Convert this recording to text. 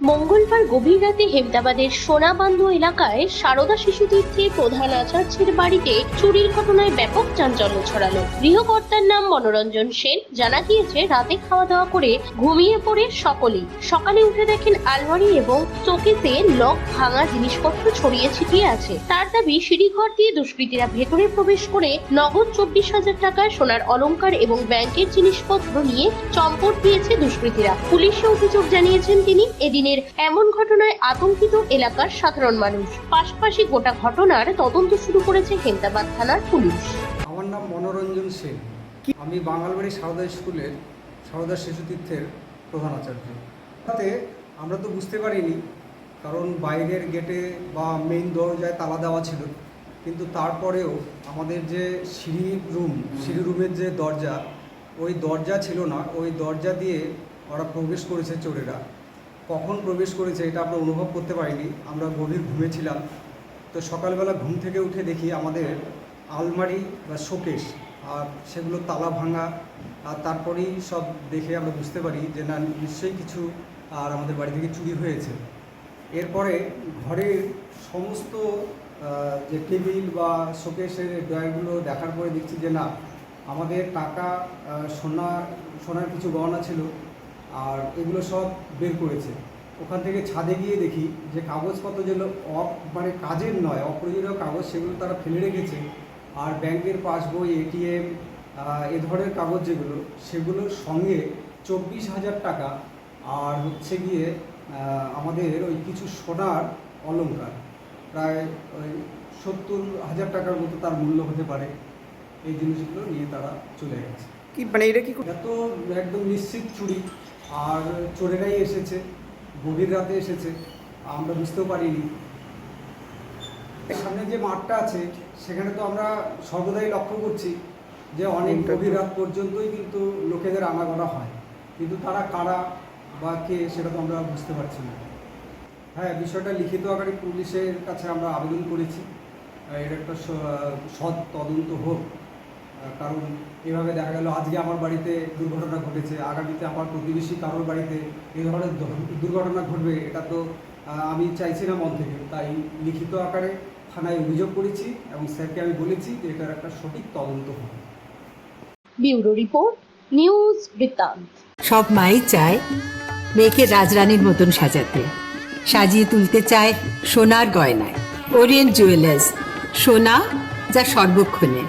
মঙ্গলবার গভীর রাতে হেমদাবাদের সোনাবান্ধ এলাকায় সারদা শিশুতীর্থে প্রধান আচার্যের বাড়িতে চুরির ঘটনায় ব্যাপক চাঞ্চল্য ছড়ালো। গৃহকর্তার নাম মনোরঞ্জন সেন। জানা গিয়েছে, রাতে খাওয়া দাওয়া করে ঘুমিয়ে পড়ে সকলেই। সকালে উঠে দেখেন আলমারি এবং চোকেতে লক ভাঙা জিনিসপত্র ছড়িয়ে ছিটিয়ে আছে। তার দাবি, সিঁড়িঘর দিয়ে দুষ্কৃতীরা ভেতরে প্রবেশ করে নগদ চব্বিশ হাজার টাকা সোনার অলংকার এবং ব্যাংকের জিনিসপত্র নিয়ে চম্পট দিয়েছে দুষ্কৃতীরা। পুলিশে অভিযোগ জানিয়েছেন তিনি এদিনের এমন ঘটনায় আতঙ্কিত এলাকার সাধারণ মানুষ। পাশাপাশি গোটা ঘটনার তদন্ত শুরু করেছে হেমদাবাদ থানার পুলিশ। আমার নাম মনোরঞ্জন সেন। আমি বাঙালবাড়ি সারদা স্কুলের সারদা শিশু তীর্থের প্রধান আচার্য। তাতে আমরা তো বুঝতে পারিনি, কারণ বাইরের গেটে বা মেইন দরজায় তালা দেওয়া ছিল। কিন্তু তারপরেও আমাদের যে সিঁড়ি রুম, সিঁড়ি রুমের যে দরজা, ওই দরজা ছিল না। ওই দরজা দিয়ে ওরা প্রবেশ করেছে চোরেরা। কখন প্রবেশ করেছে এটা আমরা অনুভব করতে পারিনি। আমরা গভীর ঘুমেছিলাম তো সকালবেলা ঘুম থেকে উঠে দেখি আমাদের আলমারি বা শোকেশ আর সেগুলো তালা ভাঙা, আর তারপরেই সব দেখে আমরা বুঝতে পারি যে না, নিশ্চয়ই কিছু, আর আমাদের বাড়ি থেকে চুরি হয়েছে। এরপরে ঘরের সমস্ত যে টেবিল বা শোকেশের ড্রয়ারগুলো দেখার পরে দেখছি যে না, আমাদের টাকা সোনা, সোনার কিছু গহনা ছিল। আর এগুলো সব বের করেছে। ওখান থেকে ছাদে গিয়ে দেখি যে কাগজপত্র যেগুলো অ- মানে কাজের নয় অপ্রয়োজনীয় কাগজ সেগুলো তারা ফেলে রেখেছে। আর ব্যাংকের পাসবই এটিএম এ ধরনের কাগজ যেগুলো সেগুলোর সঙ্গে চব্বিশ হাজার টাকা আর হচ্ছে গিয়ে আমাদের ওই কিছু সোনার অলংকার। প্রায় ওই সত্তর হাজার টাকার মতো তার মূল্য হতে পারে। এই জিনিসগুলো নিয়ে তারা চলে গেছে। কি মানে এটা কি এটা তো একদম নিশ্চিত চুরি। আর চোরেরাই এসেছে গভীর রাতে এসেছে আমরা বুঝতেও পারিনি। সামনে যে মাঠটা আছে সেখানে তো আমরা সর্বদাই লক্ষ্য করছি যে অনেক গভীর রাত পর্যন্তই কিন্তু লোকেদের আনাগোনা হয়। কিন্তু তারা কারা বা কে সেটা তো আমরা বুঝতে পারছি না। হ্যাঁ বিষয়টা লিখিত আকারে পুলিশের কাছে আমরা আবেদন করেছি। এর একটা সৎ তদন্ত হোক কারণ এভাবে দেখা গেল আজকে আমার বাড়িতে দুর্ঘটনা ঘটেছে আগামীতে আমার প্রতিবেশী কারোর বাড়িতে এই ধরনের দুর্ঘটনা ঘটবে এটা তো আমি চাইছি না মন থেকে তাই লিখিত আকারে থানায় অভিযোগ করেছি এবং স্যারকে আমি বলেছি যে এটার একটা সঠিক তদন্ত হোক ব্যুরো রিপোর্ট নিউজ বৃত্তান্ত। সব মাই চায় মেয়েকে রাজরানীর মতন সাজাতে। সাজিয়ে তুলতে চায় সোনার গয়নায়। ওরিয়েন্ট জুয়েলার্স সোনা যা সর্বক্ষণের।